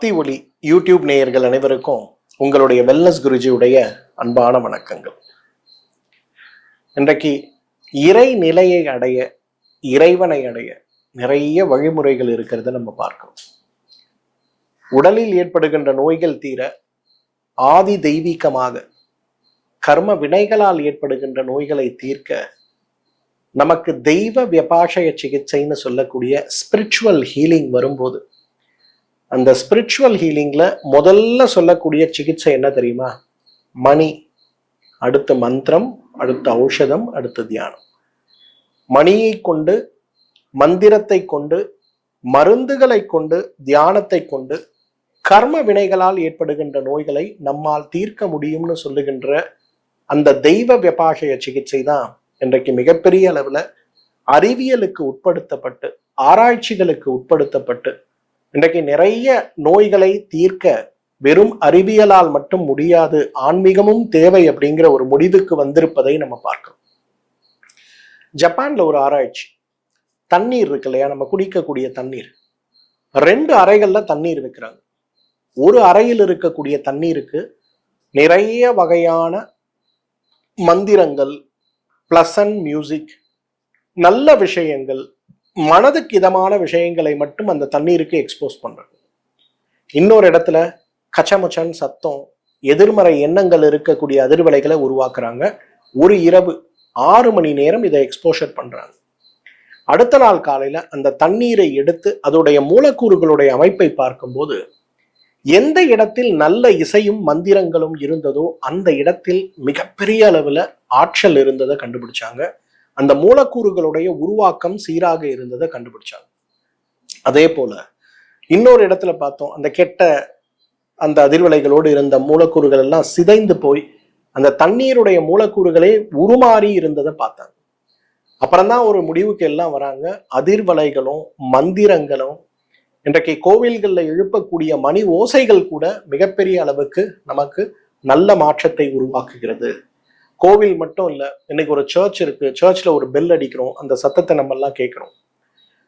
பக்தி ஒளி யூடியூப் நேயர்கள் அனைவருக்கும் உங்களுடைய வெல்னஸ் குருஜியுடைய அன்பான வணக்கங்கள். இன்றைக்கு இறை நிலையை அடைய இறைவனை அடைய நிறைய வழிமுறைகள் இருக்கிறத நம்ம பார்க்கிறோம் உடலில் ஏற்படுகின்ற நோய்கள் தீர ஆதி தெய்வீகமாக கர்ம வினைகளால் ஏற்படுகின்ற நோய்களை தீர்க்க நமக்கு தெய்வ வியபாஷய சிகிச்சைன்னு சொல்லக்கூடிய ஸ்பிரிச்சுவல் ஹீலிங் வரும்போது அந்த ஸ்பிரிச்சுவல் ஹீலிங்கில் முதல்ல சொல்லக்கூடிய சிகிச்சை என்ன தெரியுமா? மணி. அடுத்த மந்திரம் அடுத்த ஔஷதம் அடுத்த தியானம். மணியை கொண்டு மந்திரத்தை கொண்டு மருந்துகளை கொண்டு தியானத்தை கொண்டு கர்ம வினைகளால் ஏற்படுகின்ற நோய்களை நம்மால் தீர்க்க முடியும்னு சொல்லுகின்ற அந்த தெய்வ விபாஷய சிகிச்சை தான் இன்றைக்கு மிகப்பெரிய அளவில் அறிவியலுக்கு உட்படுத்தப்பட்டு ஆராய்ச்சிகளுக்கு உட்படுத்தப்பட்டு இன்றைக்கு நிறைய நோய்களை தீர்க்க வெறும் அறிவியலால் மட்டும் முடியாது ஆன்மீகமும் தேவை அப்படிங்கிற ஒரு முடிவுக்கு வந்திருப்பதை நம்ம பார்க்கிறோம். ஜப்பான்ல ஒரு ஆராய்ச்சி. தண்ணீர் இருக்கு இல்லையா? நம்ம குடிக்கக்கூடிய தண்ணீர். ரெண்டு அறைகள்ல தண்ணீர் வைக்கிறாங்க. ஒரு அறையில் இருக்கக்கூடிய தண்ணீருக்கு நிறைய வகையான மந்திரங்கள் பிளசன்ட் மியூசிக் நல்ல விஷயங்கள் மனதுக்கு இதமான விஷயங்களை மட்டும் அந்த தண்ணீருக்கு எக்ஸ்போஸ் பண்ணுறது இன்னொரு இடத்துல கச்சமுச்சன் சத்தம் எதிர்மறை எண்ணங்கள் இருக்கக்கூடிய அதிர்வலைகளை உருவாக்குறாங்க. ஒரு இரவு ஆறு மணி நேரம் இதை எக்ஸ்போஷர் பண்ணுறாங்க அடுத்த நாள் காலையில் அந்த தண்ணீரை எடுத்து அதோடைய மூலக்கூறுகளுடைய அமைப்பை பார்க்கும்போது எந்த இடத்தில் நல்ல இசையும் மந்திரங்களும் இருந்ததோ அந்த இடத்தில் மிகப்பெரிய அளவில் ஆற்றல் இருந்ததை கண்டுபிடிச்சாங்க. அந்த மூலக்கூறுகளுடைய உருவாக்கம் சீராக இருந்ததை கண்டுபிடிச்சாங்க. அதே போல இன்னொரு இடத்துல பார்த்தோம் அந்த கெட்ட அந்த அதிர்வலைகளோடு இருந்த மூலக்கூறுகள் எல்லாம் சிதைந்து போய் அந்த தண்ணீருடைய மூலக்கூறுகளே உருமாறி இருந்ததை பார்த்தாங்க. அப்புறம்தான் ஒரு முடிவுக்கு எல்லாம் வராங்க அதிர்வலைகளும் மந்திரங்களும் இன்றைக்கு கோவில்களில் எழுப்பக்கூடிய மணி ஓசைகள் கூட மிகப்பெரிய அளவுக்கு நமக்கு நல்ல மாற்றத்தை உருவாக்குகிறது. கோவில் மட்டும் இல்லை இன்னைக்கு ஒரு சர்ச் இருக்கு. சர்ச்சில் ஒரு பெல் அடிக்கிறோம். அந்த சத்தத்தை நம்ம எல்லாம் கேட்குறோம்.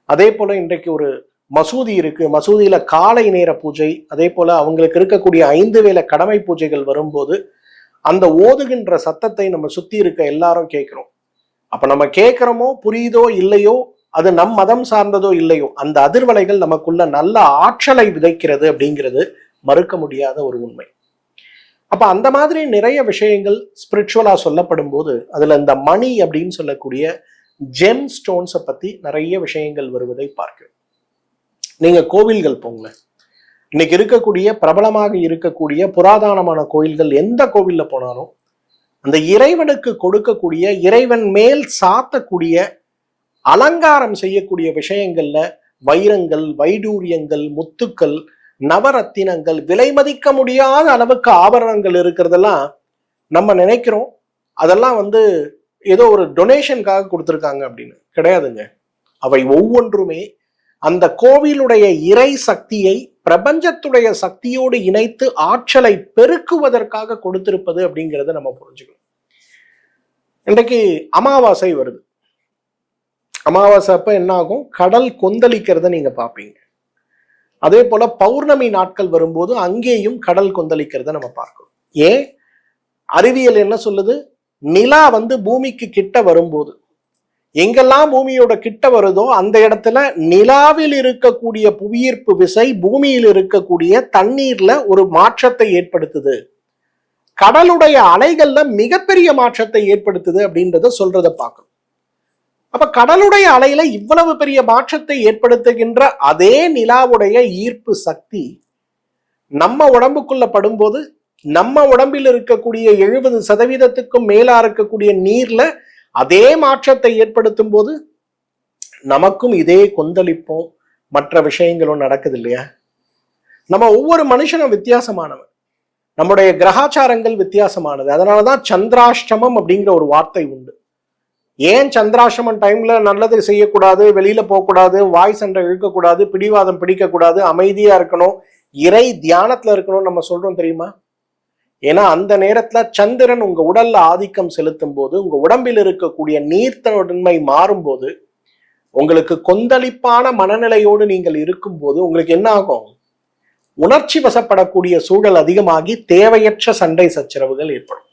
அதே போல இன்றைக்கு ஒரு மசூதி இருக்கு. மசூதியில காலை நேர பூஜை அதே போல அவங்களுக்கு இருக்கக்கூடிய ஐந்து வேளை கடமை பூஜைகள் வரும்போது அந்த ஓதுகின்ற சத்தத்தை நம்ம சுத்தி இருக்க எல்லாரும் கேட்கிறோம். அப்ப நம்ம கேட்கிறோமோ புரியுதோ இல்லையோ அது நம் மதம் சார்ந்ததோ இல்லையோ அந்த அதிர்வலைகள் நமக்குள்ள நல்ல ஆற்றலை விதைக்கிறது அப்படிங்கிறது மறுக்க முடியாத ஒரு உண்மை. அப்ப அந்த மாதிரி நிறைய விஷயங்கள் ஸ்பிரிச்சுவலாக சொல்லப்படும் போது அதுல இந்த மணி அப்படின்னு சொல்லக்கூடிய ஜெம் ஸ்டோன்ஸை பத்தி நிறைய விஷயங்கள் வருவதை பார்க்கிறோம். நீங்க கோவில்கள் போங்க இன்னைக்கு இருக்கக்கூடிய பிரபலமாக இருக்கக்கூடிய புராதனமான கோயில்கள் எந்த கோவில்ல போனாலும் அந்த இறைவனுக்கு கொடுக்கக்கூடிய இறைவன் மேல் சாத்தக்கூடிய அலங்காரம் செய்யக்கூடிய விஷயங்கள்ல வைரங்கள் வைடூரியங்கள் முத்துக்கள் நவரத்தினங்கள் விலை மதிக்க முடியாத அளவுக்கு ஆபரணங்கள் இருக்கிறதெல்லாம் நம்ம நினைக்கிறோம். அதெல்லாம் வந்து ஏதோ ஒரு டொனேஷனுக்காக கொடுத்துருக்காங்க அப்படின்னு. கிடையாதுங்க. அவை ஒவ்வொன்றுமே அந்த கோவிலுடைய இறை சக்தியை பிரபஞ்சத்துடைய சக்தியோடு இணைத்து ஆற்றலை பெருக்குவதற்காக கொடுத்திருப்பது அப்படிங்கிறத நம்ம புரிஞ்சுக்கணும். இன்றைக்கு அமாவாசை வருது. அமாவாசை அப்ப என்ன ஆகும் கடல் கொந்தளிக்கிறத நீங்க பார்ப்பீங்க. அதே போல பௌர்ணமி நாட்கள் வரும்போது அங்கேயும் கடல் கொந்தளிக்கிறத நம்ம பார்க்கணும். ஏன்? அறிவியல் என்ன சொல்லுது? நிலா வந்து பூமிக்கு கிட்ட வரும்போது. எங்கெல்லாம் பூமியோட கிட்ட வருதோ அந்த இடத்துல நிலாவில் இருக்கக்கூடிய புவியீர்ப்பு விசை பூமியில் இருக்கக்கூடிய தண்ணீர்ல ஒரு மாற்றத்தை ஏற்படுத்துது. கடலுடைய அலைகள்ல மிகப்பெரிய மாற்றத்தை ஏற்படுத்துது அப்படின்றத சொல்றத பார்க்கணும். அப்ப கடலுடைய அலையில இவ்வளவு பெரிய மாற்றத்தை ஏற்படுத்துகின்ற அதே நிலாவுடைய ஈர்ப்பு சக்தி நம்ம உடம்புக்குள்ள படும்போது நம்ம உடம்பில் இருக்கக்கூடிய எழுபது சதவீதத்துக்கும் மேலா இருக்கக்கூடிய நீர்ல அதே மாற்றத்தை ஏற்படுத்தும் போது நமக்கும் இதே கொந்தளிப்பும் மற்ற விஷயங்களும் நடக்குது இல்லையா? நம்ம ஒவ்வொரு மனுஷனும் வித்தியாசமானவன். நம்முடைய கிரகாச்சாரங்கள் வித்தியாசமானது. அதனாலதான் சந்திராஷ்டமம் அப்படிங்கிற ஒரு வார்த்தை உண்டு. ஏன் சந்திராசிரமன் டைம்ல நல்லது செய்யக்கூடாது வெளியில போகக்கூடாது வாய் சண்டை இழுக்கக்கூடாது பிடிவாதம் பிடிக்கக்கூடாது அமைதியா இருக்கணும் இறை தியானத்துல இருக்கணும் நம்ம சொல்றோம் தெரியுமா? ஏன்னா அந்த நேரத்துல சந்திரன் உங்க உடல்ல ஆதிக்கம் செலுத்தும் போது உங்க உடம்பில் இருக்கக்கூடிய நீர்த்தன்மை மாறும்போது உங்களுக்கு கொந்தளிப்பான மனநிலையோடு நீங்கள் இருக்கும்போது உங்களுக்கு என்ன ஆகும்? உணர்ச்சி வசப்படக்கூடிய சூழல் அதிகமாகி தேவையற்ற சண்டை சச்சரவுகள் ஏற்படும்.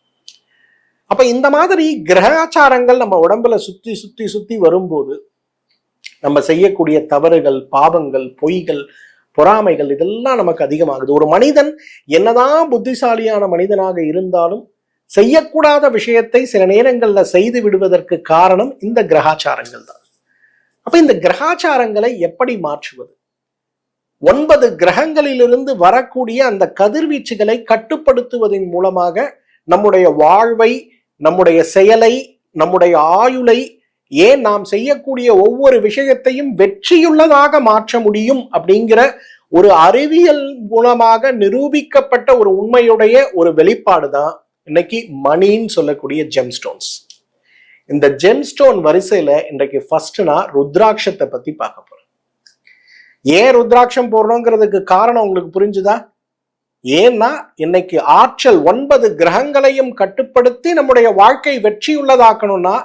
அப்ப இந்த மாதிரி கிரகாச்சாரங்கள் நம்ம உடம்புல சுத்தி சுத்தி சுத்தி வரும்போது நம்ம செய்யக்கூடிய தவறுகள் பாவங்கள் பொய்கள் பொறாமைகள் இதெல்லாம் நமக்கு அதிகமாகுது. ஒரு மனிதன் என்னதான் புத்திசாலியான மனிதனாக இருந்தாலும் செய்யக்கூடாத விஷயத்தை சில நேரங்கள்ல செய்து விடுவதற்கு காரணம் இந்த கிரகாச்சாரங்கள் தான். அப்ப இந்த கிரகாச்சாரங்களை எப்படி மாற்றுவது? ஒன்பது கிரகங்களிலிருந்து வரக்கூடிய அந்த கதிர்வீச்சுகளை கட்டுப்படுத்துவதன் மூலமாக நம்முடைய வாழ்வை நம்முடைய செயலை நம்முடைய ஆயுளை ஏன் நாம் செய்யக்கூடிய ஒவ்வொரு விஷயத்தையும் வெற்றியுள்ளதாக மாற்ற முடியும் அப்படிங்கிற ஒரு அறிவியல் மூலமாக நிரூபிக்கப்பட்ட ஒரு உண்மையுடைய ஒரு வெளிப்பாடு தான் இன்னைக்கு மணின்னு சொல்லக்கூடிய ஜெம்ஸ்டோன்ஸ் இந்த ஜெம்ஸ்டோன் வரிசையில இன்றைக்கு ஃபர்ஸ்ட் நான் ருத்ராட்சத்தை பத்தி பார்க்க போறேன் ஏன் ருத்ராட்சம் போடுறோங்கிறதுக்கு காரணம் உங்களுக்கு புரிஞ்சுதா? ஏன்னா இன்னைக்கு ஆற்றல் ஒன்பது கிரகங்களையும் கட்டுப்படுத்தி நம்முடைய வாழ்க்கை வெற்றியுள்ளதாக்கணும்னா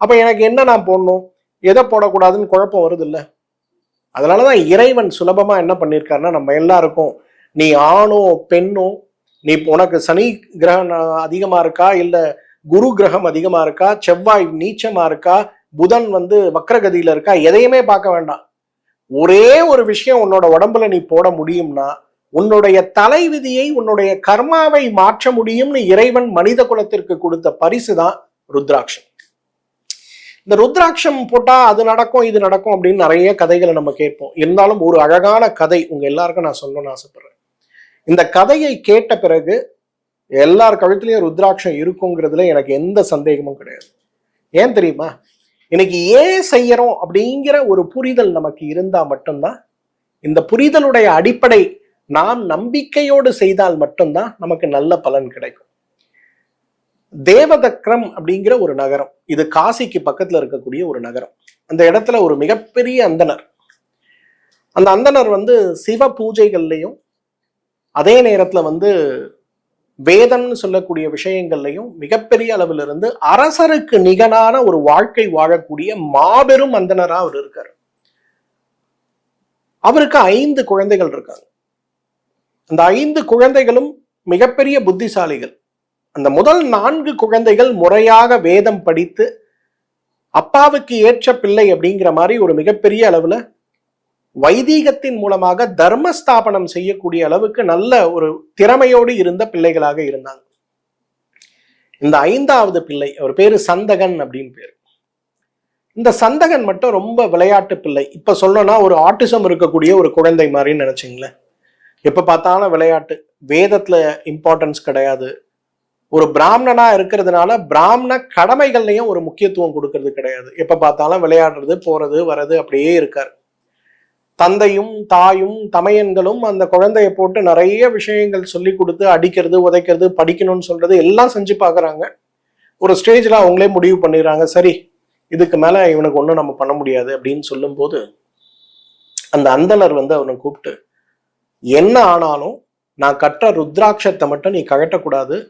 அப்ப எனக்கு என்ன நான் போடணும்? எதை போடக்கூடாதுன்னு குழப்பம் வருது இல்ல அதனாலதான் இறைவன் சுலபமா என்ன பண்ணியிருக்காருன்னா நம்ம எல்லாருக்கும் நீ ஆணோ பெண்ணோ நீ உனக்கு சனி கிரகம் அதிகமா இருக்கா? இல்ல குரு கிரகம் அதிகமா இருக்கா? செவ்வாய் நீச்சமா இருக்கா? புதன் வந்து வக்ரகதியில இருக்கா? எதையுமே பார்க்க வேண்டாம். ஒரே ஒரு விஷயம் உன்னோட உடம்புல நீ போட முடியும்னா உன்னுடைய தலை விதியை உன்னுடைய கர்மாவை மாற்ற முடியும்னு இறைவன் மனித குலத்திற்கு கொடுத்த பரிசு தான் ருத்ராட்சம். இந்த ருத்ராட்சம் போட்டா அது நடக்கும் இது நடக்கும் அப்படின்னு நிறைய கதைகளை நம்ம கேட்போம். இருந்தாலும் ஒரு அழகான கதை உங்க எல்லாருக்கும் நான் சொல்லணும்னு ஆசைப்படுறேன். இந்த கதையை கேட்ட பிறகு எல்லார் கழுத்துலயும் ருத்ராட்சம் இருக்குங்கிறதுல எனக்கு எந்த சந்தேகமும் கிடையாது. ஏன் தெரியுமா? இன்னைக்கு ஏன் செய்யறோம் அப்படிங்கிற ஒரு புரிதல் நமக்கு இருந்தா மட்டும்தான் இந்த புரிதலுடைய அடிப்படை நாம் நம்பிக்கையோடு செய்தால் மட்டும்தான் நமக்கு நல்ல பலன் கிடைக்கும். தேவதக்ரம் அப்படிங்கிற ஒரு நகரம். இது காசிக்கு பக்கத்துல இருக்கக்கூடிய ஒரு நகரம். அந்த இடத்துல ஒரு மிகப்பெரிய அந்தனர். அந்த அந்தனர் வந்து சிவ பூஜைகள்லையும் அதே நேரத்துல வந்து வேதம்னு சொல்லக்கூடிய விஷயங்கள்லையும் மிகப்பெரிய அளவில் இருந்து அரசருக்கு நிகனான ஒரு வாழ்க்கை வாழக்கூடிய மாபெரும் அந்தனரா அவர் இருக்கார். அவருக்கு ஐந்து குழந்தைகள் இருக்காங்க. அந்த ஐந்து குழந்தைகளும் மிகப்பெரிய புத்திசாலிகள். அந்த முதல் நான்கு குழந்தைகள் முறையாக வேதம் படித்து அப்பாவுக்கு ஏற்ற பிள்ளை அப்படிங்கிற மாதிரி ஒரு மிகப்பெரிய அளவுல வைதீகத்தின் மூலமாக தர்மஸ்தாபனம் செய்யக்கூடிய அளவுக்கு நல்ல ஒரு திறமையோடு இருந்த பிள்ளைகளாக இருந்தாங்க. இந்த ஐந்தாவது பிள்ளை அவர் பேரு சந்தகன் அப்படின்னு பேரு. இந்த சந்தகன் மட்டும் ரொம்ப விளையாட்டு பிள்ளை. இப்ப சொல்லணும்னா ஒரு ஆட்டிசம் இருக்கக்கூடிய ஒரு குழந்தை மாதிரின்னு நினைச்சிங்களேன். எப்போ பார்த்தாலும் விளையாட்டு. வேதத்தில் இம்பார்ட்டன்ஸ் கிடையாது. ஒரு பிராமணனா இருக்கிறதுனால பிராமண கடமைகள்லையும் ஒரு முக்கியத்துவம் கொடுக்கறது கிடையாது. எப்ப பார்த்தாலும் விளையாடுறது போறது வர்றது அப்படியே இருக்கார். தந்தையும் தாயும் தமையன்களும் அந்த குழந்தைய போட்டு நிறைய விஷயங்கள் சொல்லி கொடுத்து அடிக்கிறது உதைக்கிறது படிக்கணும்னு சொல்றது எல்லாம் செஞ்சு பார்க்குறாங்க. ஒரு ஸ்டேஜில் அவங்களே முடிவு பண்ணிடுறாங்க. சரி இதுக்கு மேலே இவனுக்கு ஒன்றும் நம்ம பண்ண முடியாது அப்படின்னு சொல்லும்போது அந்த அந்தனர் வந்து அவனை கூப்பிட்டு என்ன ஆனாலும் நான் கற்ற ருத்ராட்சத்தை மட்டும் நீ கழட்டக்கூடாது.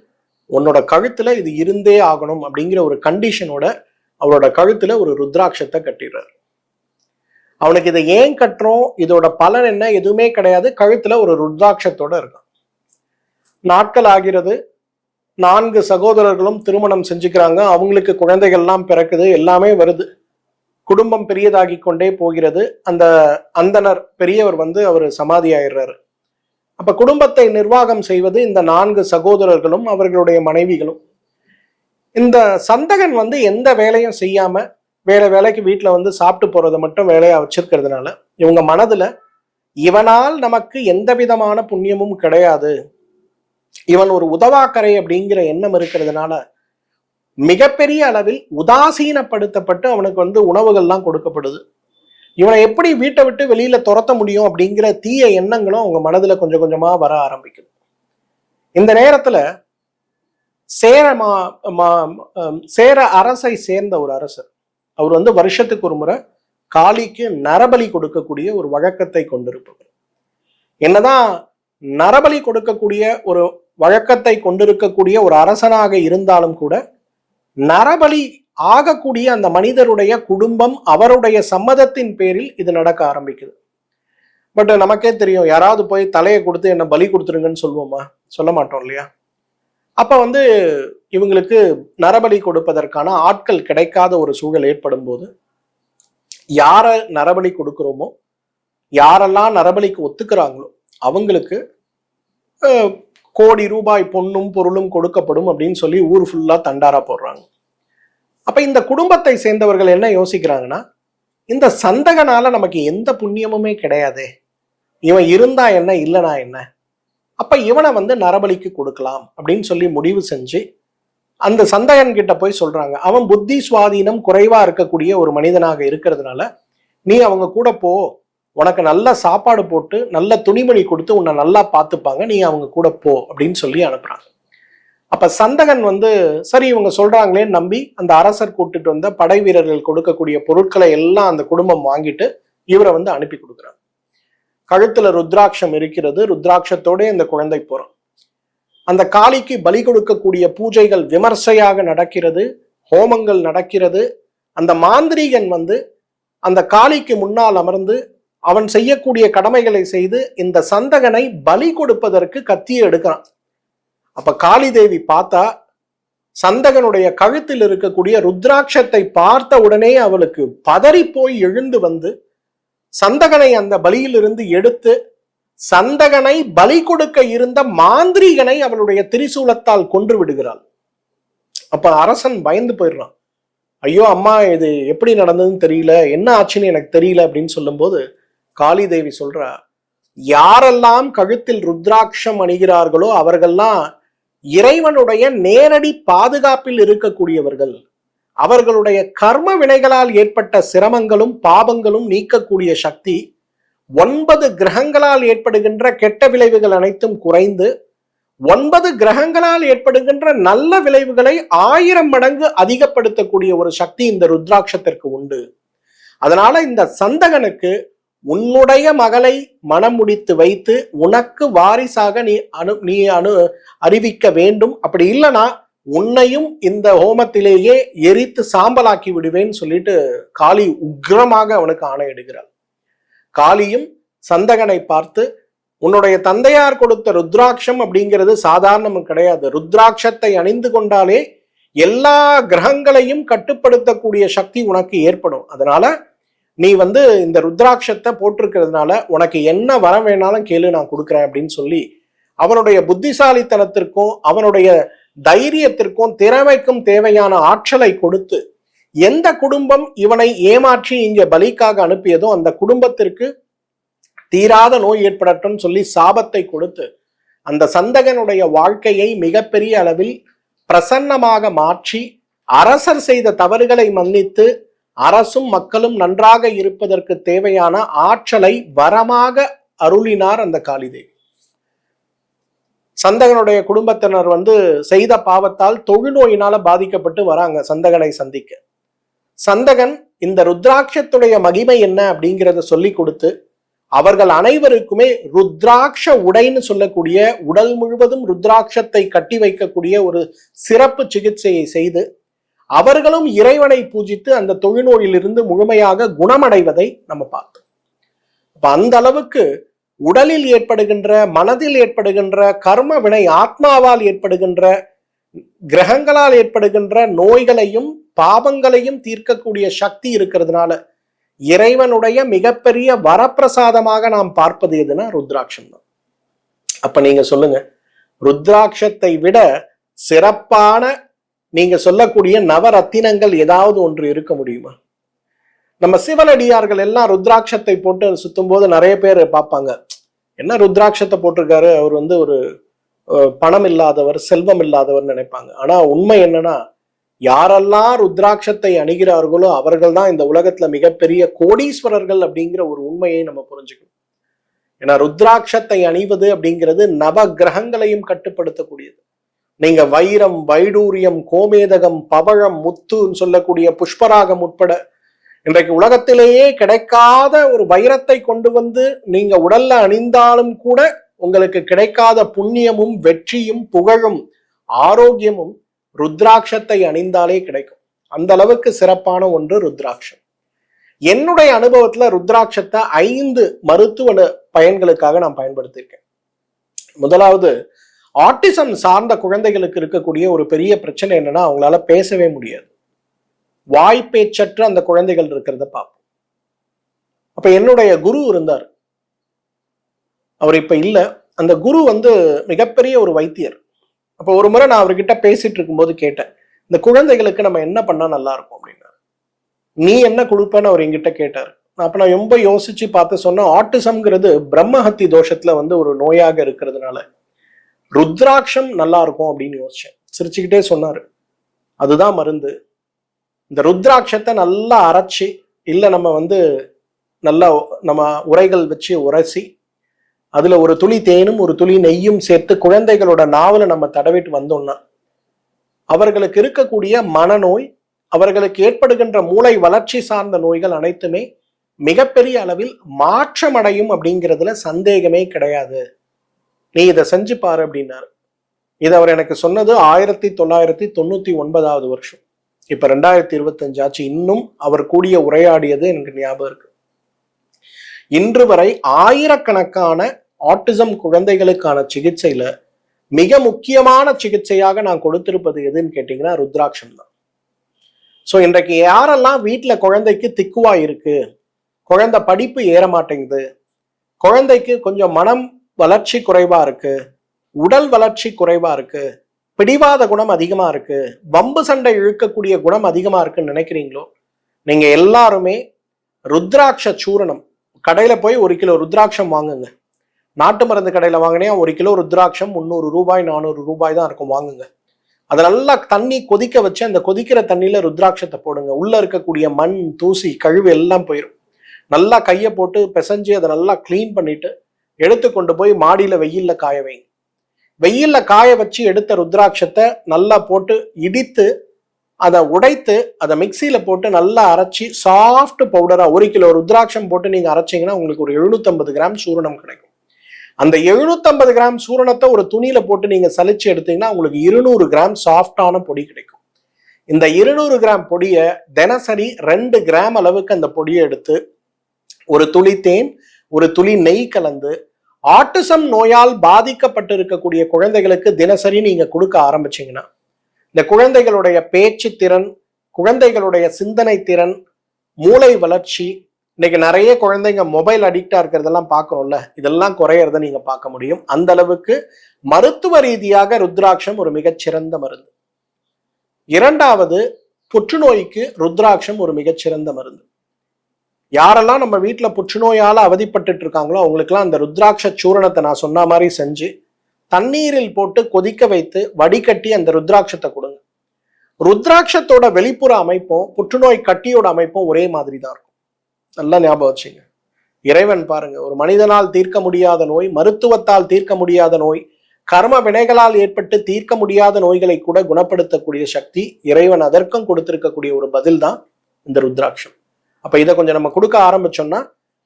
உன்னோட கழுத்துல இது இருந்தே ஆகணும் அப்படிங்கிற ஒரு கண்டிஷனோட அவரோட கழுத்துல ஒரு ருத்ராட்சத்தை கட்டிடுறாரு. அவனுக்கு இதை ஏன் கட்டுறோம்? இதோட பலன் என்ன? எதுவுமே கிடையாது. கழுத்துல ஒரு ருத்ராட்சத்தோட இருக்கான். நாட்கள் ஆகிறது. நான்கு சகோதரர்களும் திருமணம் செஞ்சுக்கிறாங்க. அவங்களுக்கு குழந்தைகள்லாம் பிறக்குது. எல்லாமே வருது. குடும்பம் பெரியதாகி கொண்டே போகிறது. அந்த அந்தனர் பெரியவர் வந்து அவர் சமாதி ஆயிடுறாரு அப்ப குடும்பத்தை நிர்வாகம் செய்வது இந்த நான்கு சகோதரர்களும் அவர்களுடைய மனைவிகளும். இந்த சந்தகன் வந்து எந்த வேலையும் செய்யாம வேலை வேலைக்கு வீட்டுல வந்து சாப்பிட்டு போறதை மட்டும் வேலையா வச்சிருக்கிறதுனால இவங்க மனதுல இவனால் நமக்கு எந்த விதமான புண்ணியமும் கிடையாது. இவன் ஒரு உதவாக்கரை அப்படிங்கிற எண்ணம் இருக்கிறதுனால மிகப்பெரிய அளவில் உதாசீனப்படுத்தப்பட்டு அவனுக்கு வந்து உணவுகள்லாம் கொடுக்கப்படுது. இவனை எப்படி வீட்டை விட்டு வெளியில துரத்த முடியும் அப்படிங்கிற தீய எண்ணங்களும் அவங்க மனதுல கொஞ்சம் கொஞ்சமா வர ஆரம்பிக்குது. இந்த நேரத்துல சேர மா மா- சேர அரசை சேர்ந்த ஒரு அரசர். அவர் வந்து வருஷத்துக்கு ஒரு முறை காளிக்கு நரபலி கொடுக்கக்கூடிய ஒரு வழக்கத்தை கொண்டிருப்பவர். என்னதான் நரபலி கொடுக்கக்கூடிய ஒரு வழக்கத்தை கொண்டிருக்கக்கூடிய ஒரு அரசனாக இருந்தாலும் கூட நரபலி ஆகக்கூடிய அந்த மனிதருடைய குடும்பம் அவருடைய சம்மதத்தின் பேரில் இது நடக்க ஆரம்பிக்குது. பட் நமக்கே தெரியும் யாராவது போய் தலையை கொடுத்து என்ன பலி கொடுத்துருங்கன்னு சொல்லுவோமா? சொல்ல மாட்டோம் இல்லையா? அப்ப வந்து இவங்களுக்கு நரபலி கொடுப்பதற்கான ஆட்கள் கிடைக்காத ஒரு சூழல் ஏற்படும் போது யாரை நரபலி கொடுக்குறோமோ யாரெல்லாம் நரபலிக்கு ஒத்துக்கிறாங்களோ அவங்களுக்கு கோடி ரூபாய் பொண்ணும் பொருளும் கொடுக்கப்படும் அப்படின்னு சொல்லி ஊர் ஃபுல்லா தண்டாரா போடுறாங்க. அப்ப இந்த குடும்பத்தை சேர்ந்தவர்கள் என்ன யோசிக்கிறாங்கன்னா இந்த சந்தகனால நமக்கு எந்த புண்ணியமுமே கிடையாது. இவன் இருந்தா என்ன இல்லனா என்ன? அப்ப இவனை வந்து நரபலிக்கு கொடுக்கலாம் அப்படின்னு சொல்லி முடிவு செஞ்சு அந்த சந்தகன் கிட்ட போய் சொல்றாங்க. அவன் புத்தி சுவாதீனம் குறைவா இருக்கக்கூடிய ஒரு மனிதனாக இருக்கிறதுனால நீ அவங்க கூட போ. உனக்கு நல்ல சாப்பாடு போட்டு நல்ல துணிமணி கொடுத்து உன்னை நல்லா பார்த்துப்பாங்க. நீ அவங்க கூட போ அப்படின்னு சொல்லி அனுப்புறாங்க. அப்ப சந்தகன் வந்து சரி இவங்க சொல்றாங்களேன்னு நம்பி அந்த அரசர் கூட்டிட்டு வந்த படை வீரர்கள் கொடுக்கக்கூடிய பொருட்களை எல்லாம் அந்த குடும்பம் வாங்கிட்டு இவரை வந்து அனுப்பி கொடுக்குறாங்க. கழுத்துல ருத்ராட்சம் இருக்கிறது ருத்ராட்சத்தோட இந்த குழந்தை போறோம். அந்த காளிக்கு பலி கொடுக்கக்கூடிய பூஜைகள் விமர்சையாக நடக்கிறது ஹோமங்கள் நடக்கிறது. அந்த மாந்திரீகன் வந்து அந்த காளிக்கு முன்னால் அமர்ந்து அவன் செய்யக்கூடிய கடமைகளை செய்து இந்த சந்தகனை பலி கொடுப்பதற்கு கத்தியை எடுக்கிறான். அப்ப காளி தேவி பார்த்தா சந்தகனுடைய கழுத்தில் இருக்கக்கூடிய ருத்ராட்சத்தை பார்த்த உடனே அவளுக்கு பதறி போய் எழுந்து வந்து சந்தகனை அந்த பலியிலிருந்து எடுத்து சந்தகனை பலி கொடுக்க இருந்த மாந்திரீகனை அவளுடைய திரிசூலத்தால் கொன்று விடுகிறாள். அப்ப அரசன் பயந்து போயிடுறான். ஐயோ அம்மா இது எப்படி நடந்ததுன்னு தெரியல என்ன ஆச்சுன்னு எனக்கு தெரியல அப்படின்னு சொல்லும்போது காளி தேவி சொல்றா யாரெல்லாம் கழுத்தில் ருத்ராட்சம் அணிகிறார்களோ அவர்கள்லாம் இறைவனுடைய நேரடி பாதுகாப்பில் இருக்கக்கூடியவர்கள் அவர்களுடைய கர்ம வினைகளால் ஏற்பட்ட சிரமங்களும் பாபங்களும் நீக்கக்கூடிய சக்தி ஒன்பது கிரகங்களால் ஏற்படுகின்ற கெட்ட விளைவுகள் அனைத்தும் குறைந்து ஒன்பது கிரகங்களால் ஏற்படுகின்ற நல்ல விளைவுகளை ஆயிரம் மடங்கு அதிகப்படுத்தக்கூடிய ஒரு சக்தி இந்த ருத்ராட்சத்திற்கு உண்டு. அதனால இந்த சந்தகனுக்கு உன்னுடைய மகளை மனம் முடித்து வைத்து உனக்கு வாரிசாக நீ அனு நீ அனு அறிவிக்க வேண்டும். அப்படி இல்லைன்னா உன்னையும் இந்த ஹோமத்திலேயே எரித்து சாம்பலாக்கி விடுவேன்னு சொல்லிட்டு காளி உக்கிரமாக அவனுக்கு ஆணையிடுகிறாள். காளியும் சந்தகனை பார்த்து உன்னுடைய தந்தையார் கொடுத்த ருத்ராட்சம் அப்படிங்கிறது சாதாரணம் கிடையாது. ருத்ராட்சத்தை அணிந்து கொண்டாலே எல்லா கிரகங்களையும் கட்டுப்படுத்தக்கூடிய சக்தி உனக்கு ஏற்படும். அதனால நீ வந்து இந்த ருத்ராட்சத்தை போட்டிருக்கிறதுனால உனக்கு என்ன வர வேணாலும் கேளு நான் கொடுக்குறேன் அப்படின்னு சொல்லி அவனுடைய புத்திசாலித்தனத்திற்கும் அவனுடைய தைரியத்திற்கும் திறமைக்கும் தேவையான ஆற்றலை கொடுத்து எந்த குடும்பம் இவனை ஏமாற்றி இங்கே பலிக்காக அனுப்பியதோ அந்த குடும்பத்திற்கு தீராத நோய் ஏற்படட்டும் சொல்லி சாபத்தை கொடுத்து அந்த சந்தகனுடைய வாழ்க்கையை மிகப்பெரிய அளவில் பிரசன்னமாக மாற்றி அரசர் செய்த தவறுகளை மன்னித்து அரசும் மக்களும் நன்றாக இருப்பதற்கு தேவையான ஆற்றலை வரமாக அருளினார் அந்த காளிதேவி. சந்தகனுடைய குடும்பத்தினர் வந்து செய்த பாவத்தால் தொழுநோயினால பாதிக்கப்பட்டு வராங்க சந்தகனை சந்திக்க. சந்தகன் இந்த ருத்ராட்சத்துடைய மகிமை என்ன அப்படிங்கிறத சொல்லி கொடுத்து அவர்கள் அனைவருக்குமே ருத்ராட்ச உடைன்னு சொல்லக்கூடிய உடல் முழுவதும் ருத்ராட்சத்தை கட்டி வைக்கக்கூடிய ஒரு சிறப்பு சிகிச்சையை செய்து அவர்களும் இறைவனை பூஜித்து அந்த தொழுநோயிலிருந்து முழுமையாக குணமடைவதை நம்ம பார்த்தோம். இப்ப அந்த அளவுக்கு உடலில் ஏற்படுகின்ற மனதில் ஏற்படுகின்ற கர்ம வினை ஆத்மாவால் ஏற்படுகின்ற கிரகங்களால் ஏற்படுகின்ற நோய்களையும் பாவங்களையும் தீர்க்கக்கூடிய சக்தி இருக்கிறதுனால இறைவனுடைய மிகப்பெரிய வரப்பிரசாதமாக நாம் பார்ப்பது எதுனா ருத்ராட்சம் தான். அப்ப நீங்க சொல்லுங்க ருத்ராட்சத்தை விட சிறப்பான நீங்க சொல்லக்கூடிய நவரத்தினங்கள் ஏதாவது ஒன்று இருக்க முடியுமா? நம்ம சிவனடியார்கள் எல்லாம் ருத்ராட்சத்தை போட்டு சுத்தும் போது நிறைய பேர் பார்ப்பாங்க. என்ன ருத்ராட்சத்தை போட்டிருக்காரு? அவர் வந்து ஒரு பணம் இல்லாதவர் செல்வம் இல்லாதவர் நினைப்பாங்க. ஆனா உண்மை என்னன்னா யாரெல்லாம் ருத்ராட்சத்தை அணுகிறார்களோ அவர்கள் தான் இந்த உலகத்துல மிகப்பெரிய கோடீஸ்வரர்கள் அப்படிங்கிற ஒரு உண்மையை நம்ம புரிஞ்சுக்கணும். ஏன்னா ருத்ராட்சத்தை அணிவது அப்படிங்கிறது நவ கிரகங்களையும் கட்டுப்படுத்தக்கூடியது. நீங்க வைரம் வைடூரியம் கோமேதகம் பவழம் முத்துன்னு சொல்லக்கூடிய புஷ்பராகம் உட்பட இன்றைக்கு உலகத்திலேயே கிடைக்காத ஒரு வைரத்தை கொண்டு வந்து நீங்க உடல்ல அணிந்தாலும் கூட உங்களுக்கு கிடைக்காத புண்ணியமும் வெற்றியும் புகழும் ஆரோக்கியமும் ருத்ராட்சத்தை அணிந்தாலே கிடைக்கும். அந்த அளவுக்கு சிறப்பான ஒன்று ருத்ராட்சம். என்னுடைய அனுபவத்துல ருத்ராட்சத்தை ஐந்து மருத்துவ பயன்களுக்காக நான் பயன்படுத்தியிருக்கேன். முதலாவது ஆட்டிசம் சார்ந்த குழந்தைகளுக்கு இருக்கக்கூடிய ஒரு பெரிய பிரச்சனை என்னன்னா அவங்களால பேசவே முடியாது. வாய் பேச்சற்ற அந்த குழந்தைகள் இருக்கிறத பார்ப்போம். அப்ப என்னுடைய குரு இருந்தார். அவர் இப்ப இல்ல. அந்த குரு வந்து மிகப்பெரிய ஒரு வைத்தியர். அப்ப ஒரு முறை நான் அவர்கிட்ட பேசிட்டு இருக்கும்போது கேட்டேன் இந்த குழந்தைகளுக்கு நம்ம என்ன பண்ணா நல்லா இருக்கும்? அப்படின்னா நீ என்ன கொடுப்பேன்னு அவர் என்கிட்ட கேட்டார். அப்ப நான் ரொம்ப யோசிச்சு பார்த்து சொன்னேன் ஆட்டிசம்ங்கிறது பிரம்மஹத்தி தோஷத்துல வந்து ஒரு நோயாக இருக்கிறதுனால ருத்ராட்சம் நல்லா இருக்கும் அப்படின்னு யோசிச்சேன். சிரிச்சுக்கிட்டே சொன்னார். அதுதான் மருந்து. இந்த ருத்ராட்சத்தை நல்லா அரைச்சி இல்லை நம்ம வந்து நல்லா நம்ம உரைகள் வச்சு உரசி அதில் ஒரு துளி தேனும் ஒரு துளி நெய்யும் சேர்த்து குழந்தைகளோட நாவலை நம்ம தடவிட்டு வந்தோம்னா அவர்களுக்கு இருக்கக்கூடிய மனநோய் அவர்களுக்கு ஏற்படுகின்ற மூளை வளர்ச்சி சார்ந்த நோய்கள் அனைத்துமே மிகப்பெரிய அளவில் மாற்றமடையும் அப்படிங்கிறதுல சந்தேகமே கிடையாது. நீ இதை செஞ்சு பாரு அப்படின்னாரு. இது அவர் எனக்கு சொன்னது ஆயிரத்தி தொள்ளாயிரத்தி தொண்ணூத்தி ஒன்பதாவது வருஷம். இப்ப ரெண்டாயிரத்தி இருபத்தஞ்சு ஆச்சு. இன்னும் அவர் கூடிய உரையாடியது எனக்கு ஞாபகம் இருக்கு. இன்று வரை ஆயிரக்கணக்கான ஆட்டிசம் குழந்தைகளுக்கான சிகிச்சையில மிக முக்கியமான சிகிச்சையாக நான் கொடுத்திருப்பது எதுன்னு கேட்டீங்கன்னா ருத்ராட்சம் தான். ஸோ இன்றைக்கு யாரெல்லாம் வீட்டுல குழந்தைக்கு திக்குவா இருக்கு? குழந்தை படிப்பு ஏற மாட்டேங்குது. குழந்தைக்கு கொஞ்சம் மனம் வளர்ச்சி குறைவா இருக்கு உடல் வளர்ச்சி குறைவா இருக்கு பிடிவாத குணம் அதிகமா இருக்கு வம்பு சண்டை இழுக்கக்கூடிய குணம் அதிகமா இருக்குன்னு நினைக்கிறீங்களோ? நீங்க எல்லாருமே ருத்ராட்ச சூரணம் கடையில போய் ஒரு கிலோ ருத்ராட்சம் வாங்குங்க. நாட்டு மருந்து கடையில வாங்கினே ஒரு கிலோ ருத்ராட்சம் முந்நூறு ரூபாய் நானூறு ரூபாய் தான் இருக்கும் வாங்குங்க. அதை நல்லா தண்ணி கொதிக்க வச்சு அந்த கொதிக்கிற தண்ணியில ருத்ராட்சத்தை போடுங்க. உள்ள இருக்கக்கூடிய மண் தூசி கழிவு எல்லாம் போயிடும் நல்லா கையை போட்டு பிசைஞ்சு அதை நல்லா க்ளீன் பண்ணிட்டு எடுத்து கொண்டு போய் மாடியில வெயில்ல காய வைங்க வெயில்ல காய வச்சு எடுத்த ருத்ராட்சத்தை நல்லா போட்டு இடித்து அதை உடைத்து அதை மிக்சியில போட்டு நல்லா அரைச்சி சாஃப்ட் பவுடரா ஒரு கிலோ ருத்ராட்சம் போட்டு நீங்க அரைச்சிங்கன்னா உங்களுக்கு ஒரு 750 கிராம் சூரணம் கிடைக்கும். அந்த 750 கிராம் சூரணத்தை ஒரு துணியில போட்டு நீங்க சலிச்சு எடுத்தீங்கன்னா உங்களுக்கு இருநூறு கிராம் சாஃப்டான பொடி கிடைக்கும். இந்த இருநூறு கிராம் பொடியை தினசரி ரெண்டு கிராம் அளவுக்கு அந்த பொடியை எடுத்து ஒரு துளி தேன் ஒரு துளி நெய் கலந்து ஆட்டிசம் நோயால் பாதிக்கப்பட்டு இருக்கக்கூடிய குழந்தைகளுக்கு தினசரி நீங்க கொடுக்க ஆரம்பிச்சீங்கன்னா இந்த குழந்தைகளுடைய பேச்சு திறன் குழந்தைகளுடைய சிந்தனை திறன் மூளை வளர்ச்சி இன்னைக்கு நிறைய குழந்தைங்க மொபைல் அடிக்டா இருக்கிறதெல்லாம் பார்க்குறோம்ல இதெல்லாம் குறையறத நீங்க பார்க்க முடியும். அந்த அளவுக்கு மருத்துவ ரீதியாக ருத்ராட்சம் ஒரு மிகச்சிறந்த மருந்து. இரண்டாவது புற்றுநோய்க்கு ருத்ராட்சம் ஒரு மிகச்சிறந்த மருந்து. யாரெல்லாம் நம்ம வீட்டில் புற்றுநோயால அவதிப்பட்டுட்டு இருக்காங்களோ அவங்களுக்குலாம் அந்த ருத்ராட்ச சூரணத்தை நான் சொன்ன மாதிரி செஞ்சு தண்ணீரில் போட்டு கொதிக்க வைத்து வடிகட்டி அந்த ருத்ராட்சத்தை கொடுங்க. ருத்ராட்சத்தோட வெளிப்புற அமைப்பும் புற்றுநோய் கட்டியோட அமைப்பும் ஒரே மாதிரி தான் இருக்கும். நல்லா ஞாபகம் வச்சுங்க. இறைவன் பாருங்க ஒரு மனிதனால் தீர்க்க முடியாத நோய் மருத்துவத்தால் தீர்க்க முடியாத நோய் கர்ம வினைகளால் ஏற்பட்டு தீர்க்க முடியாத நோய்களை கூட குணப்படுத்தக்கூடிய சக்தி இறைவன் அதற்கும் கொடுத்திருக்கக்கூடிய ஒரு பதில் தான் இந்த ருத்ராட்சம். அப்ப இதை கொஞ்சம் நம்ம கொடுக்க ஆரம்பிச்சோம்னா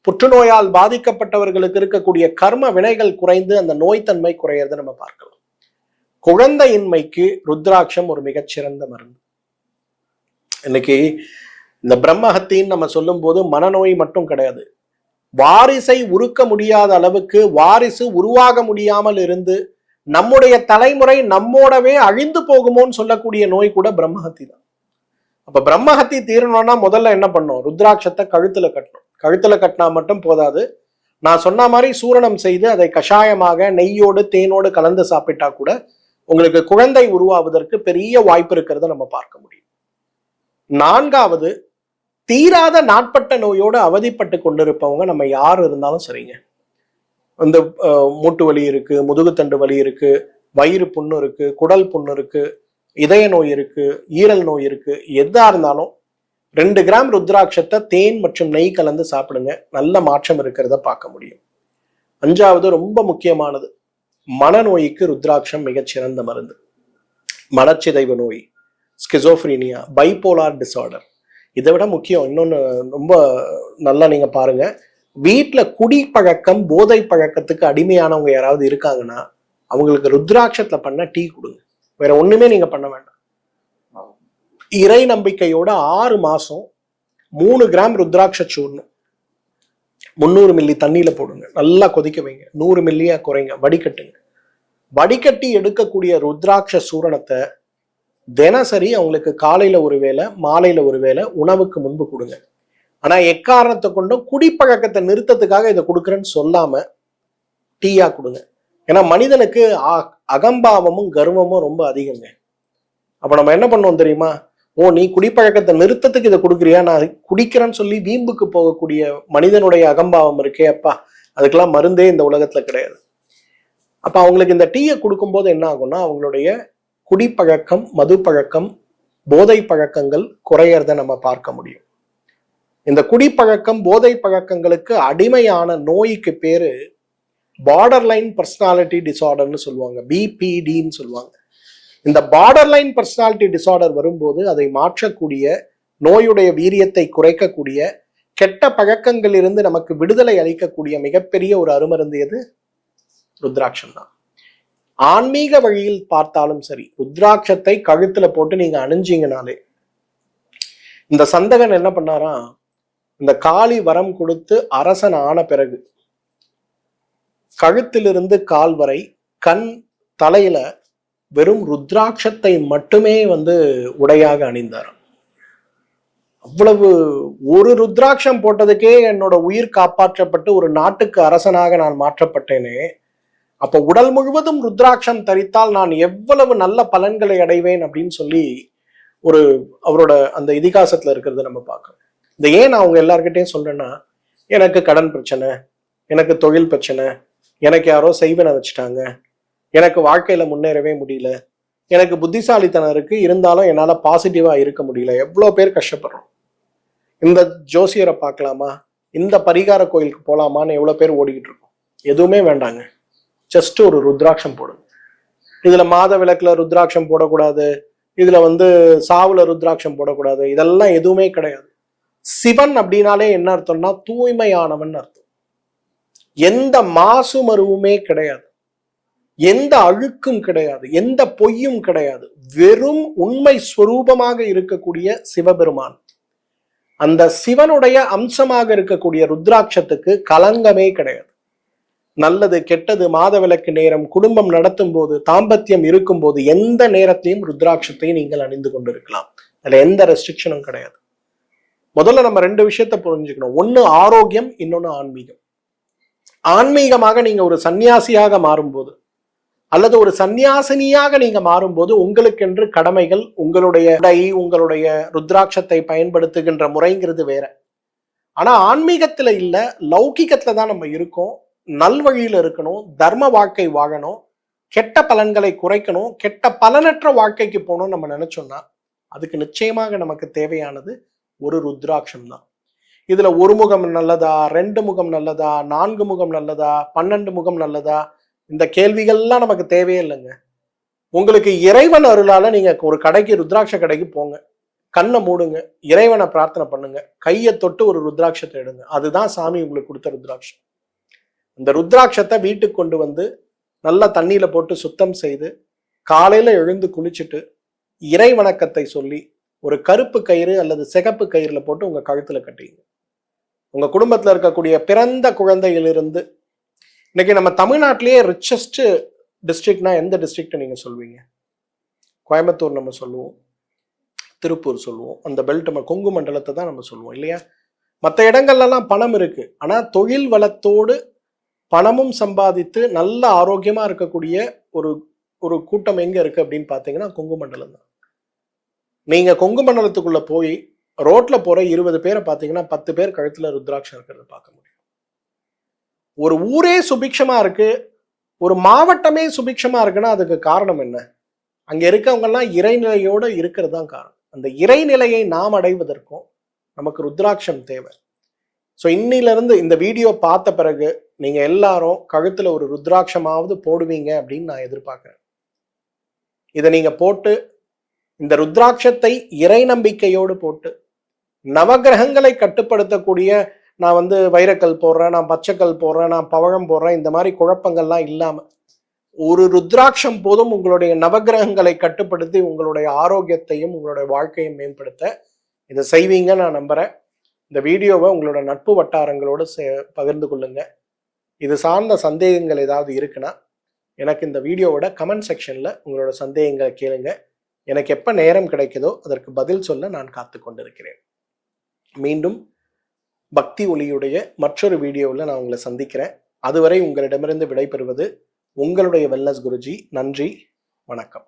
புற்றுநோயால் பாதிக்கப்பட்டவர்களுக்கு இருக்கக்கூடிய கர்ம வினைகள் குறைந்து அந்த நோய்த்தன்மை குறையறதை நம்ம பார்க்கலாம். குழந்தையின்மைக்கு ருத்ராட்சம் ஒரு மிகச்சிறந்த மருந்து. இன்னைக்கு இந்த பிரம்மஹத்தின்னு நம்ம சொல்லும் போது மனநோய் மட்டும் கிடையாது. வாரிசை உருக்க முடியாத அளவுக்கு வாரிசு உருவாக முடியாமல் இருந்து நம்முடைய தலைமுறை நம்மோடவே அழிந்து போகுமோன்னு சொல்லக்கூடிய நோய் கூட பிரம்மஹத்தி தான் அப்ப பிரம்மஹத்தி தீரணும்னா முதல்ல என்ன பண்ணும்? ருத்ராட்சத்தை கழுத்துல கட்டணும். கழுத்துல கட்டினா மட்டும் போதாது. நான் சொன்ன மாதிரி சூரணம் செய்து அதை கஷாயமாக நெய்யோடு தேனோடு கலந்து சாப்பிட்டா கூட உங்களுக்கு குழந்தை உருவாவதற்கு பெரிய வாய்ப்பு இருக்கிறத நம்ம பார்க்க முடியும். நான்காவது தீராத நாட்பட்ட நோயோடு அவதிப்பட்டு கொண்டிருப்பவங்க நம்ம யார் இருந்தாலும் சரிங்க. இந்த மூட்டு வலி இருக்கு முதுகுத்தண்டு வலி இருக்கு வயிறு புண்ணு இருக்கு குடல் புண்ணு இருக்கு இதய நோய் இருக்கு ஈரல் நோய் இருக்கு எதா இருந்தாலும் ரெண்டு கிராம் ருத்ராட்சத்தை தேன் மற்றும் நெய் கலந்து சாப்பிடுங்க. நல்ல மாற்றம் இருக்கிறத பார்க்க முடியும். அஞ்சாவது ரொம்ப முக்கியமானது. மனநோய்க்கு ருத்ராட்சம் மிகச்சிறந்த மருந்து. மனச்சிதைவு நோய் ஸ்கிசோஃப்ரீனியா பைபோலார் டிசார்டர் இதை விட முக்கியம் இன்னொன்று ரொம்ப நல்லா நீங்கள் பாருங்க. வீட்டில் குடி பழக்கம் போதை பழக்கத்துக்கு அடிமையானவங்க யாராவது இருக்காங்கன்னா அவங்களுக்கு ருத்ராட்சத்தில் பண்ண டீ கொடுங்க. வேற ஒண்ணுமே நீங்க பண்ண வேண்டாம். இறை நம்பிக்கையோட ஆறு மாசம் மூணு கிராம் ருத்ராட்ச சூர்ணம் முந்நூறு மில்லி தண்ணியில போடுங்க. நல்லா கொதிக்க வைங்க. நூறு மில்லியா குறைங்க. வடிகட்டுங்க. வடிகட்டி எடுக்கக்கூடிய ருத்ராட்ச சூரணத்தை தினசரி அவங்களுக்கு காலையில ஒரு வேளை மாலையில ஒரு வேளை உணவுக்கு முன்பு கொடுங்க. ஆனா எக்காரணத்தை கொண்டும் குடிப்பழக்கத்தை நிறுத்தத்துக்காக இதை கொடுக்குறேன்னு சொல்லாம டீயா கொடுங்க. ஏன்னா மனிதனுக்கு அ- அகம்பாவமும் கர்வமும் ரொம்ப அதிகங்க. அப்போ நம்ம என்ன பண்ணுவோம் தெரியுமா? ஓ நீ குடிப்பழக்கத்தை நிறுத்தத்துக்கு இதை கொடுக்குறியா? நான் குடிக்கிறேன்னு சொல்லி வீம்புக்கு போகக்கூடிய மனிதனுடைய அகம்பாவம் இருக்கே அப்பா. அதுக்கெல்லாம் மருந்தே இந்த உலகத்துல கிடையாது. அப்போ அவங்களுக்கு இந்த டீயை கொடுக்கும்போது என்ன ஆகும்னா அவங்களுடைய குடிப்பழக்கம் மது பழக்கம் போதை பழக்கங்கள் குறையறத நம்ம பார்க்க முடியும். இந்த குடிப்பழக்கம் போதை பழக்கங்களுக்கு அடிமையான நோய்க்கு பேரு பார்டர் லைன் பர்சனாலிட்டி டிசார்டர்னு சொல்லுவாங்க. பிபிடின்னு சொல்லுவாங்க. இந்த பார்டர் லைன் பர்சனாலிட்டி டிசார்டர் வரும்போது அதை மாற்றக்கூடிய நோயுடைய வீரியத்தை குறைக்கக்கூடிய கெட்ட பழக்கங்களிலிருந்து நமக்கு விடுதலை அளிக்கக்கூடிய மிகப்பெரிய ஒரு அருமருந்து எது? ருத்ராட்சம் தான் ஆன்மீக வழியில் பார்த்தாலும் சரி ருத்ராட்சத்தை கழுத்துல போட்டு நீங்க அணிஞ்சீங்கனாலே இந்த சந்தகன் என்ன பண்ணாராம்? இந்த காளி வரம் கொடுத்து அரசன் ஆன பிறகு கழுத்திலிருந்து கால் வரை கண் தலையில வெறும் ருத்ராட்சத்தை மட்டுமே வந்து உடையாக அணிந்தார். அவ்வளவு ஒரு ருத்ராட்சம் போட்டதுக்கே என்னோட உயிர் காப்பாற்றப்பட்டு ஒரு நாட்டுக்கு அரசனாக நான் மாற்றப்பட்டேனே. அப்ப உடல் முழுவதும் ருத்ராட்சம் தரித்தால் நான் எவ்வளவு நல்ல பலன்களை அடைவேன் அப்படின்னு சொல்லி ஒரு அவரோட அந்த இதிகாசத்துல இருக்கிறத நம்ம பார்க்கறோம். இந்த ஏன் நான் அவங்க எல்லார்கிட்டையும் சொல்றேன்னா எனக்கு கடன் பிரச்சனை எனக்கு தொழில் பிரச்சனை எனக்கு யாரோ செய்வன வச்சுட்டாங்க. எனக்கு வாழ்க்கையில முன்னேறவே முடியல. எனக்கு புத்திசாலித்தனம் இருக்கு. இருந்தாலும் என்னால பாசிட்டிவா இருக்க முடியல. எவ்வளோ பேர் கஷ்டப்படுறோம். இந்த ஜோசியரை பார்க்கலாமா? இந்த பரிகார கோயிலுக்கு போலாமான்னு எவ்வளோ பேர் ஓடிக்கிட்டு இருக்கோம். எதுவுமே வேண்டாங்க. ஜஸ்ட் ஒரு ருத்ராட்சம் போடுங்க. இதுல மாத விளக்குல ருத்ராட்சம் போடக்கூடாது. இதுல வந்து சாவுல ருத்ராட்சம் போடக்கூடாது. இதெல்லாம் எதுவுமே கிடையாது. சிவன் அப்படின்னாலே என்ன அர்த்தம்னா தூய்மையானவன் அர்த்தம். எந்த மாசு மருவுமே கிடையாது. எந்த அழுக்கும் கிடையாது. எந்த பொய்யும் கிடையாது. வெறும் உண்மை ஸ்வரூபமாக இருக்கக்கூடிய சிவபெருமான். அந்த சிவனுடைய அம்சமாக இருக்கக்கூடிய ருத்ராட்சத்துக்கு கலங்கமே கிடையாது. நல்லது கெட்டது மாதவிலக்கு நேரம் குடும்பம் நடத்தும் போது தாம்பத்தியம் இருக்கும்போது எந்த நேரத்தையும் ருத்ராட்சத்தை நீங்கள் அணிந்து கொண்டிருக்கலாம். அதுல எந்த ரெஸ்ட்ரிக்ஷனும் கிடையாது. முதல்ல நம்ம ரெண்டு விஷயத்த புரிஞ்சுக்கணும். ஒண்ணு ஆரோக்கியம் இன்னொன்னு ஆன்மீகம். ஆன்மீகமாக நீங்க ஒரு சன்னியாசியாக மாறும்போது அல்லது ஒரு சந்நியாசினியாக நீங்க மாறும்போது உங்களுக்கென்று கடமைகள் உங்களுடைய உடை உங்களுடைய ருத்ராட்சத்தை பயன்படுத்துகின்ற முறைங்கிறது வேற. ஆனா ஆன்மீகத்துல இல்ல லௌகிகத்துல தான் நம்ம இருக்கோம். நல்வழியில இருக்கணும் தர்ம வாழ்க்கை வாழணும் கெட்ட பலன்களை குறைக்கணும் கெட்ட பலனற்ற வாழ்க்கைக்கு போகணும்னு நம்ம நினைச்சோம்னா அதுக்கு நிச்சயமாக நமக்கு தேவையானது ஒரு ருத்ராட்சம் தான். இதுல ஒரு முகம் நல்லதா ரெண்டு முகம் நல்லதா நான்கு முகம் நல்லதா பன்னெண்டு முகம் நல்லதா? இந்த கேள்விகள்லாம் நமக்கு தேவையே இல்லைங்க. உங்களுக்கு இறைவன் அருளால நீங்க ஒரு கடைக்கு ருத்ராட்ச கடைக்கு போங்க. கண்ணை மூடுங்க. இறைவனை பிரார்த்தனை பண்ணுங்க. கையை தொட்டு ஒரு ருத்ராட்சத்தை எடுங்க. அதுதான் சாமி உங்களுக்கு கொடுத்த ருத்ராட்சம். இந்த ருத்ராட்சத்தை வீட்டுக்கு கொண்டு வந்து நல்லா தண்ணியில போட்டு சுத்தம் செய்து காலையில எழுந்து குளிச்சுட்டு இறை வணக்கத்தை சொல்லி ஒரு கருப்பு கயிறு அல்லது சிகப்பு கயிறுல போட்டு உங்க கழுத்துல கட்டிங்க உங்க குடும்பத்துல இருக்கக்கூடிய பிறந்த குழந்தையிலிருந்து இன்னைக்கு நம்ம தமிழ்நாட்டிலேயே ரிச்சஸ்ட் டிஸ்ட்ரிக்ட்னா எந்த டிஸ்ட்ரிக்ட் நீங்க சொல்வீங்க? கோயம்புத்தூர் நம்ம சொல்லுவோம். திருப்பூர் சொல்லுவோம். அந்த பெல்ட் நம்ம கொங்கு மண்டலத்தை தான் நம்ம சொல்லுவோம் இல்லையா? மற்ற இடங்கள்லாம் பணம் இருக்கு. ஆனா தொழில் வளத்தோடு பணமும் சம்பாதித்து நல்ல ஆரோக்கியமா இருக்கக்கூடிய ஒரு ஒரு கூட்டம் எங்க இருக்கு அப்படின்னு பாத்தீங்கன்னா கொங்கு மண்டலம் தான். நீங்க கொங்கு மண்டலத்துக்குள்ள போய் ரோட்ல போற இருபது பேரை பாத்தீங்கன்னா பத்து பேர் கழுத்துல ருத்ராட்சம் இருக்கிறத பார்க்க முடியும். ஒரு ஊரே சுபிக்ஷமா இருக்கு ஒரு மாவட்டமே சுபிக்ஷமா இருக்குன்னா அதுக்கு காரணம் என்ன? அங்க இருக்கவங்கெல்லாம் இறைநிலையோட இருக்கிறது தான் காரணம். அந்த இறைநிலையை நாம் அடைவதற்கும் நமக்கு ருத்ராட்சம் தேவை. ஸோ இன்னிலிருந்து இந்த வீடியோ பார்த்த பிறகு நீங்க எல்லாரும் கழுத்துல ஒரு ருத்ராட்சமாவது போடுவீங்க அப்படின்னு நான் எதிர்பார்க்கிறேன். இதை நீங்க போட்டு இந்த ருத்ராட்சத்தை இறை நம்பிக்கையோடு போட்டு நவகிரகங்களை கட்டுப்படுத்தக்கூடிய நான் வந்து வைரக்கல் போடுறேன் நான் பச்சைக்கல் போடுறேன் நான் பவழம் போடுறேன் இந்த மாதிரி குழப்பங்கள்லாம் இல்லாம ஒரு ருத்ராட்சம் போதும் உங்களுடைய நவகிரகங்களை கட்டுப்படுத்தி உங்களுடைய ஆரோக்கியத்தையும் உங்களுடைய வாழ்க்கையும் மேம்படுத்த. இதை செய்வீங்க நான் நம்புறேன். இந்த வீடியோவை உங்களோட நட்பு வட்டாரங்களோடு சே- பகிர்ந்து கொள்ளுங்க. இது சார்ந்த சந்தேகங்கள் ஏதாவது இருக்குன்னா எனக்கு இந்த வீடியோவோட கமெண்ட் செக்ஷன்ல உங்களோட சந்தேகங்களை கேளுங்க. எனக்கு எப்போ நேரம் கிடைக்குதோ அதற்கு பதில் சொல்ல நான் காத்து கொண்டிருக்கிறேன். மீண்டும் பக்தி ஒளியுடைய மற்றொரு வீடியோவில் நான் உங்களை சந்திக்கிறேன். அதுவரை உங்களிடமிருந்து விடைபெறுவது உங்களுடைய வெல்லஸ் குருஜி. நன்றி வணக்கம்.